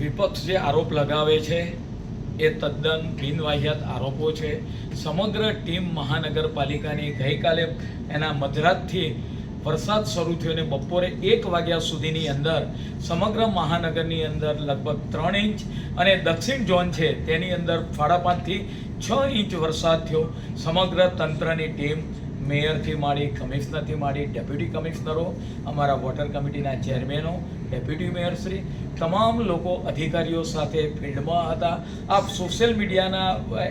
વિપક્ષ જે આરોપ લગાવે છે, એ તદ્દન બિનવાહિયાત આરોપો છે. સમગ્ર ટીમ મહાનગરપાલિકાની ગઈકાલે એના મધરાતથી વરસાદ શરૂ થયો અને બપોરે એક વાગ્યા સુધીની અંદર સમગ્ર મહાનગરની અંદર લગભગ ત્રણ ઇંચ અને દક્ષિણ ઝોન છે, તેની અંદર સાડા પાંચથી છ ઇંચ વરસાદ થયો. સમગ્ર તંત્રની ટીમ મેયરથી માંડી કમિશનરથી માંડી ડેપ્યુટી કમિશનરો અમારા વોટર કમિટીના ચેરમેનો ડેપ્યુટી મેયરશ્રી તમામ લોકો અધિકારીઓ સાથે ફિલ્ડમાં હતા. આપ સોશિયલ મીડિયાના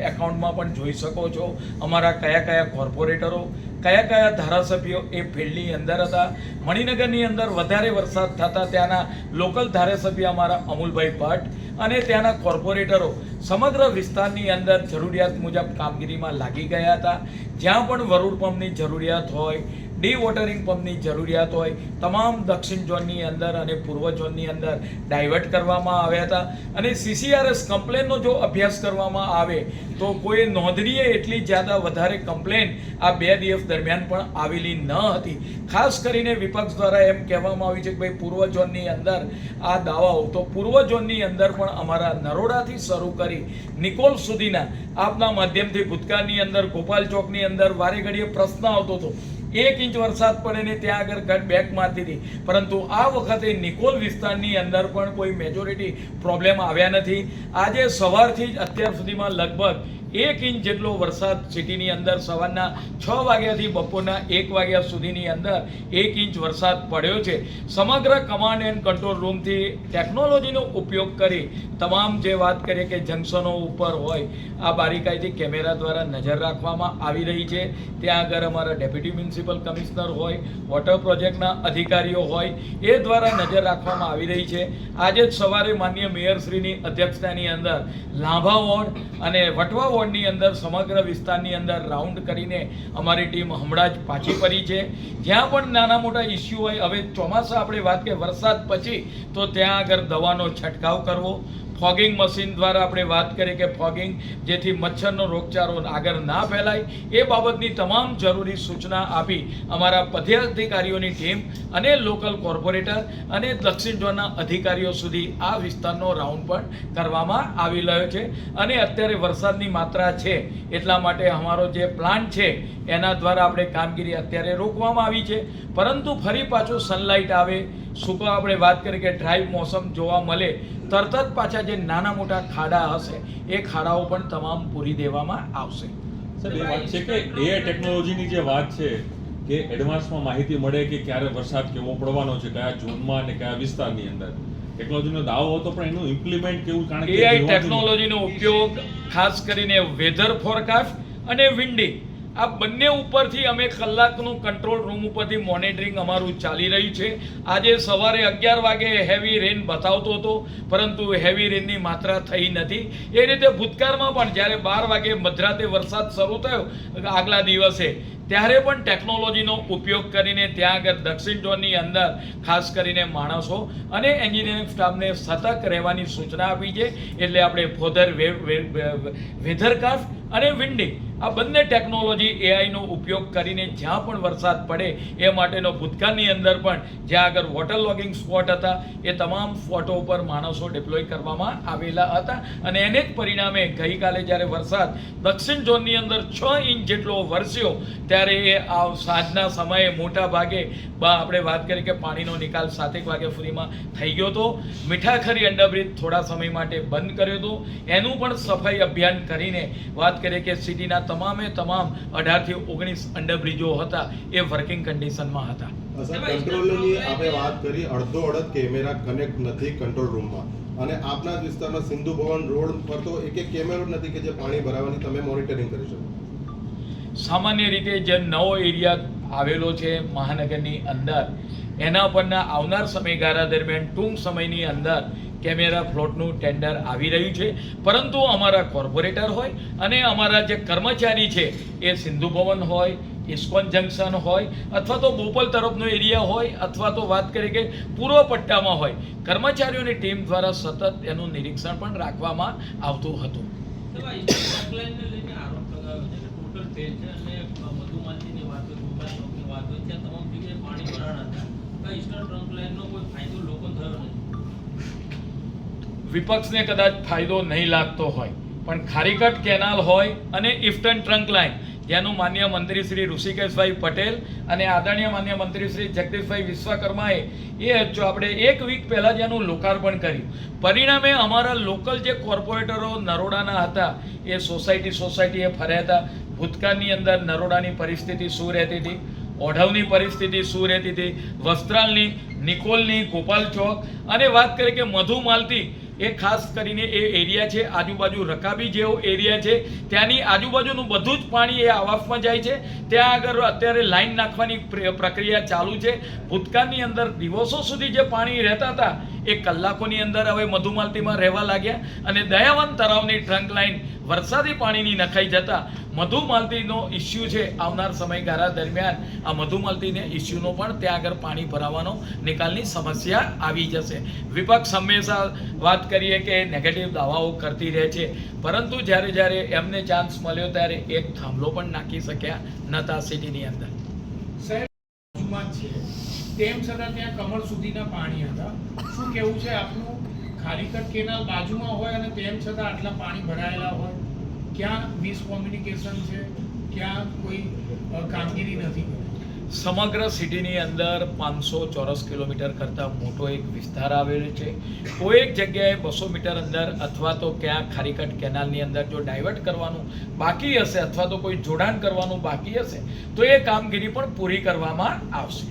એકાઉન્ટમાં પણ જોઈ શકો છો અમારા કયા કયા કોર્પોરેટરો, કયા કયા ધારાસભ્યો એ ફિલ્ડની અંદર હતા. મણિનગરની અંદર વધારે વરસાદ થતા ત્યાંના લોકલ ધારાસભ્ય અમારા અમુલભાઈ ભટ્ટ અને ત્યાંના કોર્પોરેટરો સમગ્ર વિસ્તારની અંદર જરૂરિયાત મુજબ કામગીરીમાં લાગી ગયા હતા. જ્યાં પણ વરુડ પંપની જરૂરિયાત હોય ડી વોટરિંગ પંપની જરૂરિયાત હોય, તમામ દક્ષિણ ઝોનની અંદર અને પૂર્વ ઝોનની અંદર ડાયવર્ટ કરવામાં આવ્યા હતા. અને સીસીઆરએસ કમ્પ્લેનનો જો અભ્યાસ કરવામાં આવે, તો કોઈ નોંધનીય એટલી જ્યાદા વધારે કમ્પ્લેન આ બે દિવસ દરમિયાન પણ આવેલી ન હતી. ખાસ કરીને વિપક્ષ દ્વારા એમ કહેવામાં આવ્યું છે કે ભાઈ, પૂર્વ ઝોનની અંદર આ દાવાઓ, તો પૂર્વ ઝોનની અંદર પણ અમારા નરોડાથી શરૂ કરી નિકોલ સુધીના આપના માધ્યમથી ભૂતકાળની અંદર, ગોપાલ ચોકની અંદર વારે ઘડીએ પ્રશ્ન આવતો હતો. એક ઇંચ વરસાદ પડે ને ત્યાં આગળ ઘટ બેક મારતી હતી પરંતુ આ વખતે નિકોલ વિસ્તારની અંદર પણ કોઈ મેજોરિટી પ્રોબ્લેમ આવ્યા નથી. આજે સવારથી જ અત્યાર સુધીમાં લગભગ એક ઇંચ જેટલો વરસાદ સિટીની અંદર સવારના છ વાગ્યાથી બપોરના એક વાગ્યા સુધીની અંદર એક ઇંચ વરસાદ પડ્યો છે. સમગ્ર કમાન્ડ એન્ડ કંટ્રોલ રૂમથી ટેકનોલોજીનો ઉપયોગ કરી તમામ જે વાત કરીએ કે જંકશનો ઉપર હોય, આ બારીકાઈથી કેમેરા દ્વારા નજર રાખવામાં આવી રહી છે. ત્યાં આગળ અમારા ડેપ્યુટી મ્યુનિસિપલ કમિશનર હોય, વોટર પ્રોજેક્ટના અધિકારીઓ હોય, એ દ્વારા નજર રાખવામાં આવી રહી છે. આજે જ સવારે માન્ય મેયરશ્રીની અધ્યક્ષતાની અંદર લાંભા વોર્ડ અને વટવા વોર્ડની અંદર સમગ્ર વિસ્તારની અંદર રાઉન્ડ કરીને અમારી ટીમ હમણાં જ પાછી ફરી છે. જ્યાં પણ નાના મોટા ઇસ્યુ હોય, હવે ચોમાસા આપણે વાત કે વરસાદ પછી તો ત્યાં આગળ દવાનો છંટકાવ કરવો ફોગિંગ મશીન દ્વારા આપણે વાત કરીએ કે ફોગિંગ જેથી મચ્છરનો રોગચાળો આગળ ના ફેલાય, એ બાબતની તમામ જરૂરી સૂચના આપી અમારા પદાધિકારીઓની ટીમ અને લોકલ કોર્પોરેટર અને દક્ષિણ ઝોનના અધિકારીઓ સુધી આ વિસ્તારનો રાઉન્ડ પણ કરવામાં આવી રહ્યો છે. અને અત્યારે વરસાદની માત્રા છે એટલા માટે અમારો જે પ્લાન છે એના દ્વારા આપણે કામગીરી અત્યારે રોકવામાં આવી છે. પરંતુ ફરી પાછું સનલાઇટ આવે સૂકા આપણે વાત કરીએ કે ડ્રાય મોસમ જોવા મળે તરત જ પાછા જે નાના મોટા ખાડા હશે એ ખાડાઓ પણ તમામ પૂરી દેવામાં આવશે. સર એ વાત છે કે એ ટેકનોલોજીની જે વાત છે કે એડવાન્સમાં માહિતી મળે કે ક્યારે વરસાદ કેવો પડવાનો છે કયા ઝોનમાં અને કયા વિસ્તારની અંદર. ટેકનોલોજીનો દાવો હતો પણ એનું ઇમ્પ્લિમેન્ટ કેવું? કારણ કે એઆઈ ટેકનોલોજીનો ઉપયોગ ખાસ કરીને વેધર ફોરકાસ્ટ અને વિન્ડી આ બંને ઉપરથી અમે કલાકનું કંટ્રોલ રૂમ ઉપરથી મોનિટરિંગ અમારું ચાલી રહ્યું છે. આજે સવારે અગિયાર વાગે હેવી રેન બતાવતો હતો, પરંતુ હેવી રેનની માત્રા થઈ નથી. એ રીતે ભૂતકાળમાં પણ જ્યારે બાર વાગે મધરાતે વરસાદ શરૂ થયો, આગલા દિવસે ત્યારે પણ ટેકનોલોજીનો ઉપયોગ કરીને ત્યાં આગળ દક્ષિણ ઝોનની અંદર ખાસ કરીને માણસો અને એન્જિનિયરિંગ સ્ટાફને સતર્ક રહેવાની સૂચના આપી છે. એટલે આપણે ફોધર વેધરકાસ્ટ અને વિન્ડિંગ આ બંને ટેકનોલોજી એઆઈનો ઉપયોગ કરીને જ્યાં પણ વરસાદ પડે એ માટેનો ભૂતકાળની અંદર પણ જ્યાં આગળ વોટર લોગિંગ સ્પોટ હતા, એ તમામ સ્પોટો ઉપર માણસો ડિપ્લોય કરવામાં આવેલા હતા. અને એને જ પરિણામે ગઈકાલે જ્યારે વરસાદ દક્ષિણ ઝોનની અંદર છ ઇંચ જેટલો વરસ્યો ત્યારે એ આ સાંજના સમયે મોટા ભાગે બા, આપણે વાત કરી કે પાણીનો નિકાલ સાતેક વાગે ફ્રીમાં થઈ ગયો હતો. મીઠાખરી અંડરબ્રિજ થોડા સમય માટે બંધ કર્યો હતો. એનું પણ સફાઈ અભિયાન કરીને વાત કરીએ કે સિટીના તમામે તમામ અઢારથી ઓગણીસ અંડરબ્રિજો હતા એ વર્કિંગ કન્ડિશનમાં હતા. કંટ્રોલની આપણે વાત કરી, અડધો અડધ કેમેરા કનેક્ટ નથી કંટ્રોલ રૂમમાં. અને આપના જ વિસ્તારમાં સિંધુ ભવન રોડ પર તો એક એક કેમેરો નથી કે જે પાણી ભરાવાની તમે મોનિટરિંગ કરી શકો. સામાન્ય રીતે જે નવો એરિયા આવેલો છે મહાનગરની અંદર, એના પરના આવનાર સમયગાળા દરમિયાન ટૂંક સમયની અંદર કેમેરા ફ્લોટનું ટેન્ડર આવી રહ્યું છે. પરંતુ અમારા કોર્પોરેટર હોય અને અમારા જે કર્મચારી છે, એ સિંધુ ભવન હોય, ઇસ્કોન જંકશન હોય, અથવા તો બોપલ તરફનો એરિયા હોય, અથવા તો વાત કરીએ કે પૂર્વ પટ્ટામાં હોય, કર્મચારીઓની ટીમ દ્વારા સતત એનું નિરીક્ષણ પણ રાખવામાં આવતું હતું. લઈને ફાયદો લોકો થયો નથી વિપક્ષને કદાચ ફાયદો નહીં લાગતો હોય, પણ ખારીકટ કેનાલ હોય અને ઇફ્ટન ટ્રંક લાઇન જેનું માન્ય મંત્રી શ્રી ઋષિકેશભાઈ પટેલ અને આદરણીય માન્ય મંત્રી શ્રી જગદીશભાઈ વિશ્વકર્માએ એ જો આપણે એક વીક પહેલાં જેનું લોકાર્પણ કર્યું. પરિણામે અમારા લોકલ જે કોર્પોરેટરો નરોડાના હતા, એ સોસાયટી સોસાયટીએ ફર્યા હતા. ભૂતકાળની અંદર નરોડાની પરિસ્થિતિ શું રહેતી હતી? ઓઢવની પરિસ્થિતિ શું રહેતી હતી? વસ્ત્રાલની નિકોલની ગોપાલ ચોક. અને વાત કરીએ કે મધુમાલતી એ ખાસ કરીને એ એરિયા છે, આજુબાજુ રકાબી જેવો એરિયા છે. ત્યાંની આજુબાજુનું બધું જ પાણી એ આવાફમાં જાય છે. ત્યાં આગળ અત્યારે લાઈન નાખવાની પ્રક્રિયા ચાલુ છે. ભૂતકાળની અંદર દિવસો સુધી જે પાણી રહેતા હતા એ કલાકોની અંદર હવે મધુમાલતીમાં રહેવા લાગ્યા અને દયાવન તળાવની ટ્રંક લાઈન વરસાદી પાણીની નખાઈ જતા મધુમાલતીનો ઇસ્યુ છે આવનાર સમયગાળા દરમિયાન. આ મધુમાલતીને ઇસ્યુનો પણ ત્યાં આગળ પાણી ભરાવાનો નિકાલની સમસ્યા આવી જશે. વિપક્ષ હંમેશા વાત કરીએ કે નેગેટિવ દાવાઓ કરતી રહે છે. પરંતુ જ્યારે જ્યારે એમને ચાન્સ મળ્યો ત્યારે એક થાંભલો પણ નાખી શક્યા નતા સિટીની અંદર. સાહેબ તેમ છતાં ત્યાં કમર સુધીના પાણી હતા. શું કેવું છે આપનું? ખારીકટ કેનાલ બાજુમાં હોય અને તેમ છતાં આટલા પાણી ભરાયેલા હોય. ક્યાં મિસ કોમ્યુનિકેશન છે? ક્યાં કોઈ કામગીરી નથી સમગ્ર સિટીની અંદર પાંચસો ચોરસ કિલોમીટર કરતાં મોટો એક વિસ્તાર આવેલો છે. કોઈ એક જગ્યાએ બસો મીટર અંદર અથવા તો ક્યાં ખારીકટ કેનાલની અંદર જો ડાયવર્ટ કરવાનું બાકી હશે અથવા તો કોઈ જોડાણ કરવાનું બાકી હશે, તો એ કામગીરી પણ પૂરી કરવામાં આવશે.